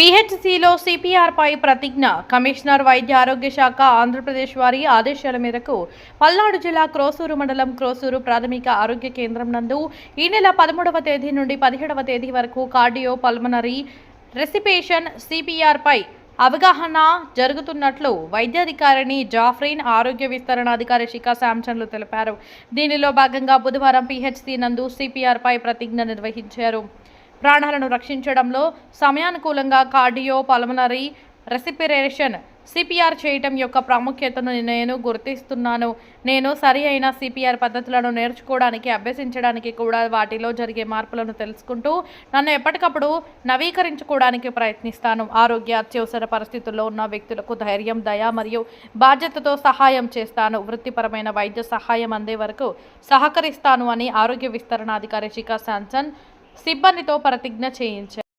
పిహెచ్సిలో సిపిఆర్పై ప్రతిజ్ఞ. కమిషనర్ వైద్య ఆరోగ్య శాఖ ఆంధ్రప్రదేశ్ వారి ఆదేశాల మేరకు పల్నాడు జిల్లా క్రోసూరు మండలం క్రోసూరు ప్రాథమిక ఆరోగ్య కేంద్రం నందు ఈ నెల పదమూడవ తేదీ నుండి పదిహేడవ తేదీ వరకు కార్డియో పల్మనరీ రెసిపేషన్ సిపిఆర్పై అవగాహన జరుగుతున్నట్లు వైద్యాధికారిని జాఫ్రీన్ ఆరోగ్య విస్తరణ అధికారి శిఖా శాంసన్లు తెలిపారు. దీనిలో భాగంగా బుధవారం పిహెచ్సి నందు సిపిఆర్పై ప్రతిజ్ఞ నిర్వహించారు. ప్రాణాలను రక్షించడంలో సమయానుకూలంగా కార్డియో పల్మనరీ రెసిపిరేషన్ సిపిఆర్ చేయటం యొక్క ప్రాముఖ్యతను నేను గుర్తిస్తున్నాను. నేను సరి అయిన సిపిఆర్ పద్ధతులను నేర్చుకోవడానికి అభ్యసించడానికి కూడా వాటిలో జరిగే మార్పులను తెలుసుకుంటూ నన్ను ఎప్పటికప్పుడు నవీకరించుకోవడానికి ప్రయత్నిస్తాను. ఆరోగ్య అత్యవసర పరిస్థితుల్లో ఉన్న వ్యక్తులకు ధైర్యం దయ మరియు బాధ్యతతో సహాయం చేస్తాను. వృత్తిపరమైన వైద్య సహాయం అందే వరకు సహకరిస్తాను అని ఆరోగ్య విస్తరణాధికారి శిఖా శాంసన్ సిబ్బందితో ప్రతిజ్ఞ చేయించారు.